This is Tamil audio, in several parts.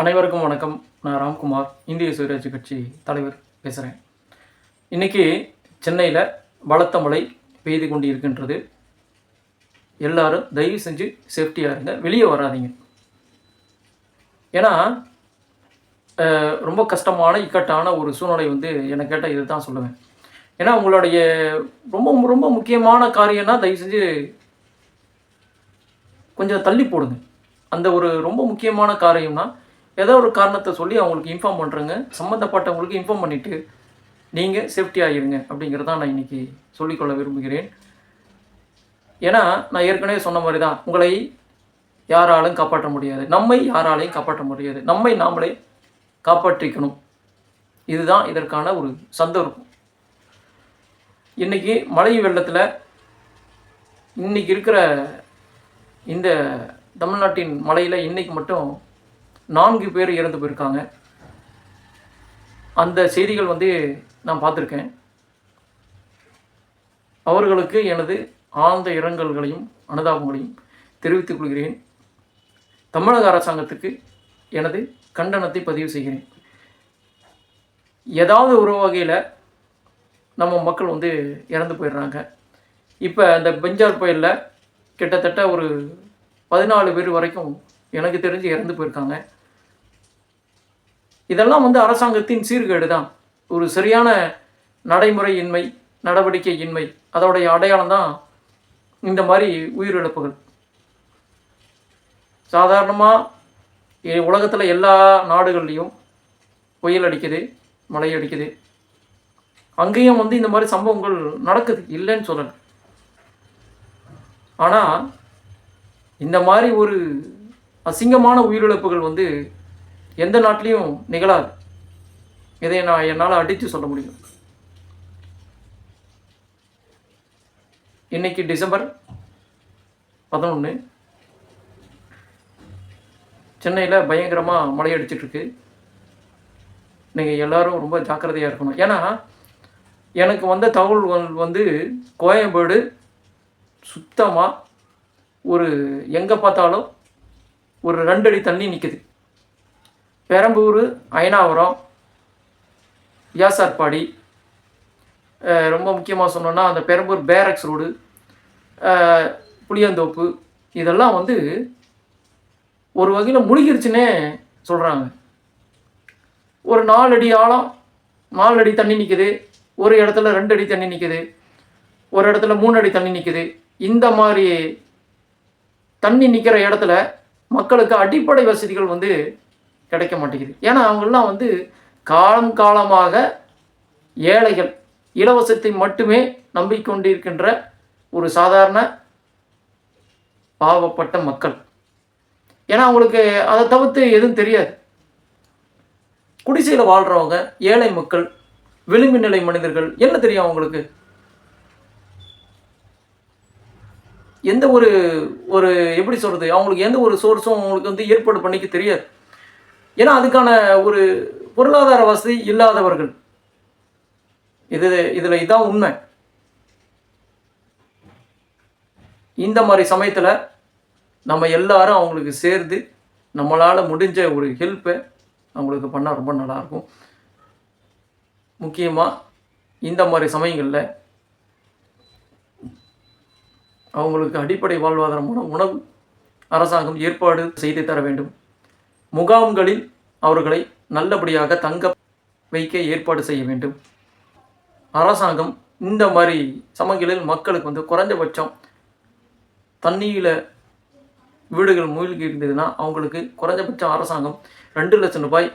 அனைவருக்கும் வணக்கம். நான் ராம்குமார் இந்திய சுயராட்சி கட்சி தலைவர் பேசுகிறேன் இன்றைக்கி சென்னையில் பலத்த மழை பெய்து கொண்டு இருக்கின்றது எல்லாரும் தயவு செஞ்சு சேஃப்டியாக இருங்க. வெளியே வராதீங்க. ஏன்னா ரொம்ப கஷ்டமான இக்கட்டான ஒரு சூழ்நிலை வந்து என்னை கேட்டால் இது தான் சொல்லுவேன். ஏன்னா உங்களுடைய ரொம்ப ரொம்ப முக்கியமான காரியம்னா தயவு செஞ்சு கொஞ்சம் தள்ளி போடுங்க. அந்த ஒரு ரொம்ப முக்கியமான காரியம்னா ஏதோ ஒரு காரணத்தை சொல்லி அவங்களுக்கு இன்ஃபார்ம் பண்ணுறேங்க சம்மந்தப்பட்டவங்களுக்கு இன்ஃபார்ம் பண்ணிவிட்டு நீங்கள் சேஃப்டியாக இருங்க அப்படிங்கிறதான் நான் இன்றைக்கி சொல்லிக்கொள்ள விரும்புகிறேன். ஏன்னா நான் ஏற்கனவே சொன்ன மாதிரி தான் உங்களை யாராலும் காப்பாற்ற முடியாது. நம்மை யாராலையும் காப்பாற்ற முடியாது. நம்மை நாமளே காப்பாற்றிக்கணும். இதுதான் இதற்கான ஒரு சந்தர்ப்பம். இன்றைக்கி மழை வெள்ளத்தில் இன்றைக்கி இருக்கிற இந்த தமிழ்நாட்டின் மலையில் இன்றைக்கி மட்டும் நான்கு பேர் இறந்து போயிருக்காங்க. அந்த செய்திகள் வந்து நான் பார்த்துருக்கேன். அவர்களுக்கு எனது ஆழ்ந்த இரங்கல்களையும் அனுதாபங்களையும் தெரிவித்துக் கொள்கிறேன். தமிழக அரசாங்கத்துக்கு எனது கண்டனத்தை பதிவு செய்கிறேன். ஏதாவது ஒரு வகையில் நம்ம மக்கள் வந்து இறந்து போயிடுறாங்க. இப்போ அந்த பெஞ்சார் புயலில் கிட்டத்தட்ட ஒரு பதினாலு பேர் வரைக்கும் எனக்கு தெரிஞ்சு இறந்து போயிருக்காங்க. இதெல்லாம் வந்து அரசாங்கத்தின் சீர்கேடு தான் ஒரு சரியான நடைமுறையின்மை நடவடிக்கையின்மை அதோடைய அடையாளம் தான் இந்த மாதிரி உயிரிழப்புகள். சாதாரணமாக உலகத்தில் எல்லா நாடுகள்லேயும் புயல் அடிக்குது மழை அடிக்குது. அங்கேயும் வந்து இந்த மாதிரி சம்பவங்கள் நடக்குது இல்லைன்னு சொல்லலை. ஆனால் இந்த மாதிரி ஒரு அசிங்கமான உயிரிழப்புகள் வந்து எந்த நாட்டிலையும் நிகழாது. இதை நான் என்னால் அடித்து சொல்ல முடியும். இன்னைக்கு டிசம்பர் பதினொன்று சென்னையில் பயங்கரமாக மழை அடிச்சிட்ருக்கு. நீங்கள் எல்லோரும் ரொம்ப ஜாக்கிரதையாக இருக்கணும். ஏன்னா எனக்கு வந்த தகவல் வந்து கோயம்பேடு சுத்தமாக ஒரு எங்கே பார்த்தாலும் ஒரு ரெண்டு அடி தண்ணி நிற்குது பெரம்பூர் அயனாவரம் வியாசார்பாடி ரொம்ப முக்கியமாக சொன்னோன்னா அந்த பெரம்பூர் பேரக்ஸ் ரோடு புளியந்தோப்பு இதெல்லாம் வந்து ஒரு வகையில் முழுகிருச்சுன்னே சொல்கிறாங்க ஒரு நாலு அடி ஆழம் நாலு அடி தண்ணி நிற்குது ஒரு இடத்துல ரெண்டு அடி தண்ணி நிற்குது ஒரு இடத்துல மூணு அடி தண்ணி நிற்குது இந்த மாதிரி தண்ணி நிற்கிற இடத்துல மக்களுக்கு அடிப்படை வசதிகள் வந்து கிடைக்க மாட்டேங்குது. ஏன்னா அவங்கெல்லாம் வந்து காலம் காலமாக ஏழைகள் இலவசத்தை மட்டுமே நம்பிக்கொண்டிருக்கின்ற ஒரு சாதாரண பாவப்பட்ட மக்கள். ஏன்னா அவங்களுக்கு அதை தவிர்த்து எதுவும் தெரியாது. குடிசையில் வாழ்கிறவங்க ஏழை மக்கள் விளிம்பு நிலை மனிதர்கள் என்ன தெரியும் அவங்களுக்கு? எந்த ஒரு ஒரு எப்படி சொல்கிறது அவங்களுக்கு எந்த ஒரு சோர்ஸும் அவங்களுக்கு வந்து ஏற்பாடு பண்ணிக்க தெரியாது. ஏன்னா அதுக்கான ஒரு பொருளாதார வசதி இல்லாதவர்கள். இது இதில் இதான் உண்மை. இந்த மாதிரி சமயத்தில் நம்ம எல்லாரும் அவங்களுக்கு சேர்ந்து நம்மளால் முடிஞ்ச ஒரு ஹெல்ப்பை அவங்களுக்கு பண்ணால் ரொம்ப நல்லாயிருக்கும். முக்கியமாக இந்த மாதிரி சமயங்களில் அவங்களுக்கு அடிப்படை வாழ்வாதாரமான உணவு அரசாங்கம் ஏற்பாடு செய்து தர வேண்டும். முகாம்களில் அவர்களை நல்லபடியாக தங்க வைக்க ஏற்பாடு செய்ய வேண்டும். அரசாங்கம் இந்த மாதிரி சமயங்களில் மக்களுக்கு வந்து குறைஞ்சபட்சம் தண்ணியில் வீடுகள் மூழ்கி இருந்ததுன்னா அவங்களுக்கு குறைஞ்சபட்சம் அரசாங்கம் ரெண்டு லட்சம் ரூபாய்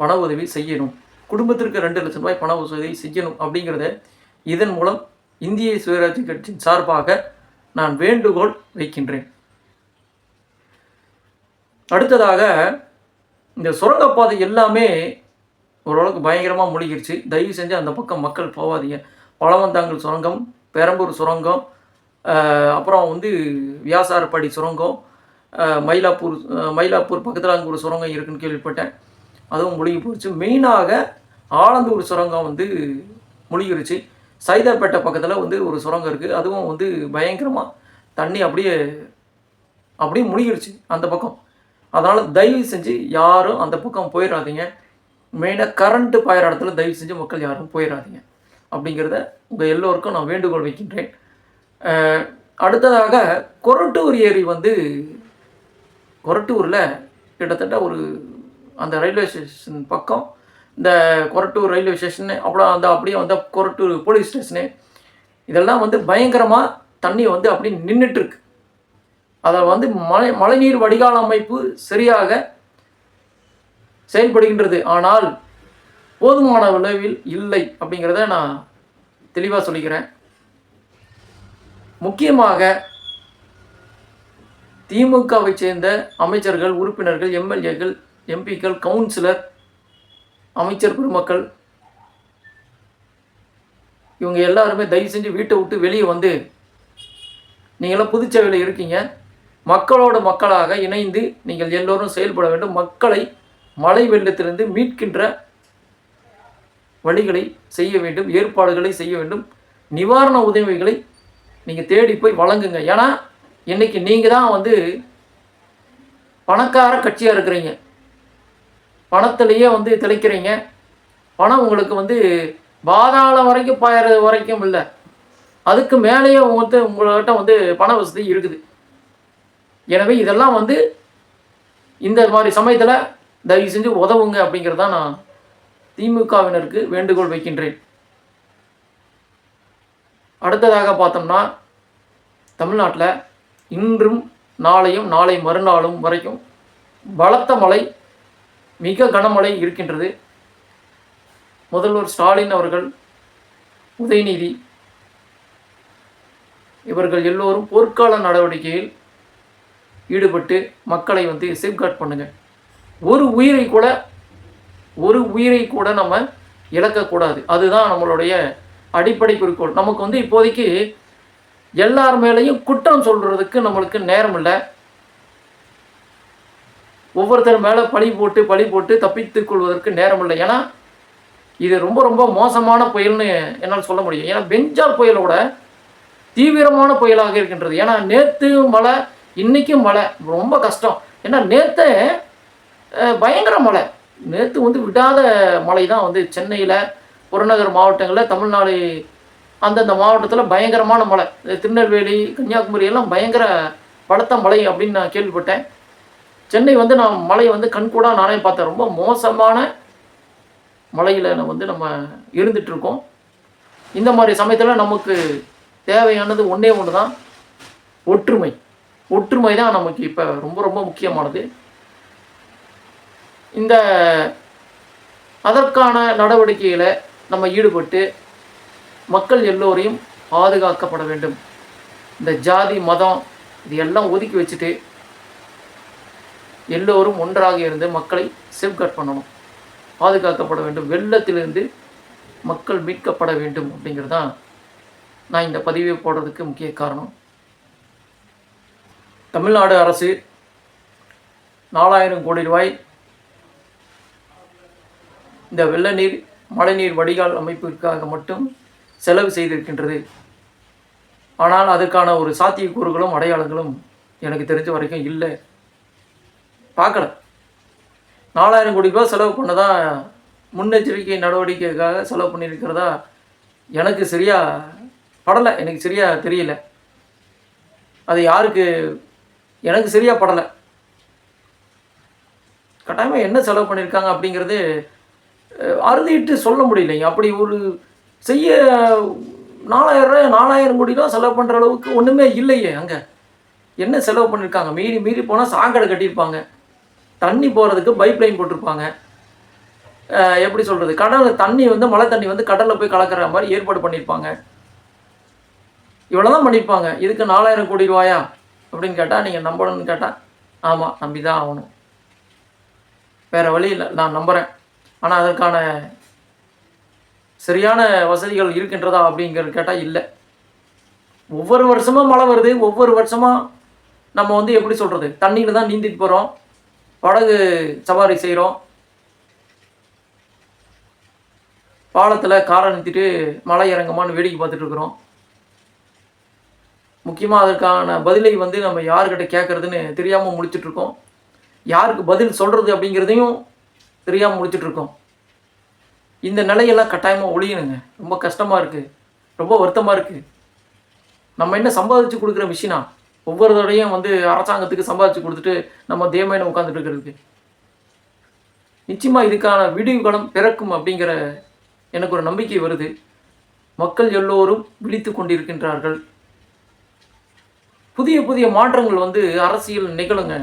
பண உதவி செய்யணும். குடும்பத்திற்கு ரெண்டு லட்சம் ரூபாய் பண உதவி செய்யணும் அப்படிங்கிறத இதன் மூலம் இந்திய சுயராஜ்ய கட்சியின் சார்பாக நான் வேண்டுகோள் வைக்கின்றேன். அடுத்ததாக இந்த சுரங்கப்பாதை எல்லாமே ஓரளவுக்கு பயங்கரமாக மூழ்கிருச்சு. தயவு செஞ்சு அந்த பக்கம் மக்கள் போகாதீங்க பழவந்தாங்கல் சுரங்கம் பெரம்பூர் சுரங்கம் அப்புறம் வந்து வியாசாரப்பாடி சுரங்கம் மயிலாப்பூர் மயிலாப்பூர் பக்கத்தில் அங்கே ஒரு சுரங்கம் இருக்குன்னு கேள்விப்பட்டேன். அதுவும் முழுகி போச்சு. மெயினாக ஆலந்தூர் சுரங்கம் வந்து முழுகிருச்சு. சைதாப்பேட்டை பக்கத்தில் வந்து ஒரு சுரங்கம் இருக்குது அதுவும் வந்து பயங்கரமாக தண்ணி அப்படியே அப்படியே முழுகிருச்சு அந்த பக்கம். அதனால் தயவு செஞ்சு யாரும் அந்த பக்கம் போயிடாதீங்க மெயினாக கரண்ட்டு பாயிற இடத்துல தயவு செஞ்சு மக்கள் யாரும் போயிடாதீங்க அப்படிங்கிறத உங்கள் எல்லோருக்கும் நான் வேண்டுகோள் வைக்கின்றேன். அடுத்ததாக கொரட்டூர் ஏரி வந்து கொரட்டூரில் கிட்டத்தட்ட ஒரு அந்த ரயில்வே ஸ்டேஷன் பக்கம் இந்த கொரட்டூர் ரயில்வே ஸ்டேஷனு அப்புறம் அந்த அப்படியே வந்து கொரட்டூர் போலீஸ் ஸ்டேஷனு இதெல்லாம் வந்து பயங்கரமாக தண்ணி வந்து அப்படி நின்றுட்டுருக்கு அதில் அதை வந்து மழை மழைநீர் வடிகால் அமைப்பு சரியாக செயல்படுகின்றது. ஆனால் போதுமான விளைவில் இல்லை அப்படிங்கிறத நான் தெளிவாக சொல்லிக்கிறேன். முக்கியமாக திமுகவை சேர்ந்த அமைச்சர்கள் உறுப்பினர்கள் எம்எல்ஏக்கள் எம்பிக்கள் கவுன்சிலர் அமைச்சர் பெருமக்கள் இவங்க எல்லாருமே தயவு செஞ்சு வீட்டை விட்டு வெளியே வந்து நீங்களாம் புதுச்சேவையில் இருக்கீங்க. மக்களோட மக்களாக இணைந்து நீங்கள் எல்லோரும் செயல்பட வேண்டும். மக்களை மழை வெள்ளத்திலிருந்து மீட்கின்ற வழிகளை செய்ய வேண்டும் ஏற்பாடுகளை செய்ய வேண்டும். நிவாரண உதவிகளை நீங்கள் தேடி போய் வழங்குங்க. ஏன்னா இன்னைக்கு நீங்கள் தான் வந்து பணக்கார கட்சியாக இருக்கிறீங்க. பணத்திலேயே வந்து திளைக்கிறீங்க. பணம் உங்களுக்கு வந்து பாதாளம் வரைக்கும் பாயறது வரைக்கும் இல்லை. அதுக்கு மேலேயே வந்து உங்கள்கிட்ட வந்து பண வசதி இருக்குது. எனவே இதெல்லாம் வந்து இந்த மாதிரி சமயத்தில் தயவு செஞ்சு உதவுங்க அப்படிங்கிறது தான் நான் திமுகவினருக்கு வேண்டுகோள் வைக்கின்றேன். அடுத்ததாக பார்த்தோம்னா தமிழ்நாட்டில் இன்றும் நாளையும் நாளை மறுநாளும் வரைக்கும் பலத்த மழை மிக கனமழை இருக்கின்றது. முதல்வர் ஸ்டாலின் அவர்கள் உதயநிதி இவர்கள் எல்லோரும் போர்க்கால நடவடிக்கையில் ஈடுபட்டு மக்களை வந்து சேஃப்கார்ட் பண்ணுங்கள் ஒரு உயிரை கூட ஒரு உயிரை கூட நம்ம இழக்கக்கூடாது. அதுதான் நம்மளுடைய அடிப்படை குறிக்கோள். நமக்கு வந்து இப்போதைக்கு எல்லார் மேலேயும் குற்றம் சொல்கிறதுக்கு நம்மளுக்கு நேரம் இல்லை ஒவ்வொருத்தர் மேலே பழி போட்டு பழி போட்டு தப்பித்துக் கொள்வதற்கு நேரம் இல்லை ஏன்னா இது ரொம்ப ரொம்ப மோசமான புயல்னு என்னால் சொல்ல முடியும். ஏன்னா பெஞ்சால் புயலோட தீவிரமான புயலாக இருக்கின்றது. ஏன்னா நேற்று மழை இன்றைக்கும் மழை. ரொம்ப கஷ்டம். ஏன்னா நேற்று பயங்கர மழை. நேற்று வந்து விடாத மழை தான் வந்து சென்னையில் புறநகர் மாவட்டங்களில் தமிழ்நாடு அந்தந்த மாவட்டத்தில் பயங்கரமான மழை. திருநெல்வேலி கன்னியாகுமரி எல்லாம் பயங்கர பலத்த மழை அப்படின்னு நான் கேள்விப்பட்டேன். சென்னை வந்து நான் மழை வந்து கண்கூடாக நானே பார்த்தேன். ரொம்ப மோசமான மழையில் வந்து நம்ம இருந்துகிட்ருக்கோம் இந்த மாதிரி சமயத்தில் நமக்கு தேவையானது ஒன்றே ஒன்று தான் ஒற்றுமை. ஒற்றுமை தான் நமக்கு இப்போ ரொம்ப ரொம்ப முக்கியமானது. இந்த அதற்கான நடவடிக்கையில் நம்ம ஈடுபட்டு மக்கள் எல்லோரையும் பாதுகாக்கப்பட வேண்டும். இந்த ஜாதி மதம் இது எல்லாம் ஒதுக்கி வச்சுட்டு எல்லோரும் ஒன்றாக இருந்து மக்களை சேஃப்கார்ட் பண்ணணும். பாதுகாக்கப்பட வேண்டும். வெள்ளத்திலிருந்து மக்கள் மீட்கப்பட வேண்டும் அப்படிங்கிறது தான் நான் இந்த பதிவை போடுறதுக்கு முக்கிய காரணம். தமிழ்நாடு அரசு நாலாயிரம் கோடி ரூபாய் இந்த வெள்ள நீர் மழைநீர் வடிகால் அமைப்பிற்காக மட்டும் செலவு செய்திருக்கின்றது. ஆனால் அதுக்கான ஒரு சாத்தியக்கூறுகளும் அடையாளங்களும் எனக்கு தெரிஞ்ச வரைக்கும் இல்லை. பார்க்கல. நாலாயிரம் கோடி ரூபாய் செலவு பண்ணதா முன்னெச்சரிக்கை நடவடிக்கைக்காக செலவு பண்ணியிருக்கிறதா எனக்கு சரியாக படலை. எனக்கு சரியாக தெரியல. அது யாருக்கு எனக்கு சரியா படலை. கட்டாயமாக என்ன செலவு பண்ணியிருக்காங்க அப்படிங்கிறது அறுதிட்டு சொல்ல முடியலைங்க. அப்படி ஒரு செய்ய நாலாயிரம் நாலாயிரம் கோடிலாம் செலவு பண்ணுற அளவுக்கு ஒன்றுமே இல்லையே அங்கே. என்ன செலவு பண்ணியிருக்காங்க மீறி மீறி போனால் சாக்கடை கட்டியிருப்பாங்க. தண்ணி போகிறதுக்கு பைப் லைன் போட்டிருப்பாங்க. எப்படி சொல்கிறது கடலில் தண்ணி வந்து மழை தண்ணி வந்து கடலில் போய் கலக்கிற மாதிரி ஏற்பாடு பண்ணியிருப்பாங்க இவ்வளோ தான் பண்ணியிருப்பாங்க இதுக்கு நாலாயிரம் கோடி ரூபாயா? அப்படின்னு கேட்டால் நீங்கள் நம்பணும்னு கேட்டால் ஆமாம் நம்பி தான் ஆகணும். வேறு வழி இல்லை நான் நம்புகிறேன் ஆனால் அதற்கான சரியான வசதிகள் இருக்கின்றதா அப்படிங்கிறது கேட்டால் இல்லை. ஒவ்வொரு வருஷமும் மழை வருது ஒவ்வொரு வருஷமாக நம்ம வந்து எப்படி சொல்கிறது தண்ணியில் தான் நீந்திட்டு போகிறோம் படகு சவாரி செய்கிறோம் பாலத்தில் காரை நிறுத்திட்டு மலை இறங்குமான்னு வேடிக்கை பார்த்துட்ருக்குறோம் முக்கியமாக அதற்கான பதிலை வந்து நம்ம யார்கிட்ட கேட்குறதுன்னு தெரியாமல் முடிச்சிட்டு இருக்கோம் யாருக்கு பதில் சொல்கிறது அப்படிங்கிறதையும் தெரியாமல் முழிச்சிட்டுருக்கோம். இந்த நிலையெல்லாம் கட்டாயமாக ஒழியணுங்க. ரொம்ப கஷ்டமாக இருக்குது ரொம்ப வருத்தமாக இருக்குது நம்ம என்ன சம்பாதிச்சு கொடுக்குற விஷயம்னா ஒவ்வொரு தடையும் வந்து அரசாங்கத்துக்கு சம்பாதிச்சு கொடுத்துட்டு நம்ம தேமையின உட்காந்துட்டு இருக்கிறதுக்கு. நிச்சயமாக இதுக்கான விடிவுகளம் பிறக்கும் அப்படிங்கிற எனக்கு ஒரு நம்பிக்கை வருது. மக்கள் எல்லோரும் விழித்து கொண்டிருக்கின்றார்கள். புதிய புதிய மாற்றங்கள் வந்து அரசியல் நிகழுங்க.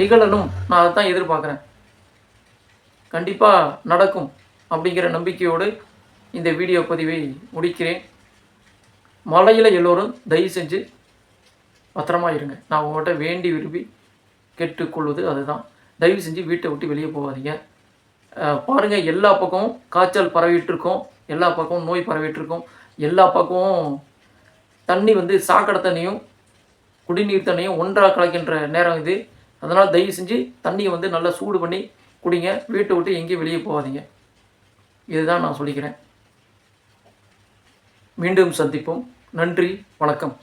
நிகழணும். நான் அதை தான் எதிர்பார்க்குறேன். கண்டிப்பாக நடக்கும் அப்படிங்கிற நம்பிக்கையோடு இந்த வீடியோ பதிவை முடிக்கிறேன். மழையில் எல்லோரும் தயவு செஞ்சு பத்திரமா இருங்க. நான் உங்கள்கிட்ட வேண்டி விரும்பி கேட்டுக்கொள்வது அதுதான். தயவு செஞ்சு வீட்டை விட்டு வெளியே போகாதீங்க. பாருங்கள் எல்லா பக்கமும் காய்ச்சல் பரவிட்டுருக்கோம். எல்லா பக்கமும் நோய் பரவிட்டுருக்கோம். எல்லா பக்கமும் தண்ணி வந்து சாக்கடை தண்ணியும் குடிநீர் தண்ணியும் ஒன்றாக கலக்கின்ற நேரம் இது. அதனால் தயவு செஞ்சு தண்ணியை வந்து நல்லா சூடு பண்ணி குடிங்க. வீட்டை விட்டு எங்கேயும் வெளியே போகாதீங்க. இதுதான் நான் சொல்லிக்கிறேன். மீண்டும் சந்திப்போம். நன்றி. வணக்கம்.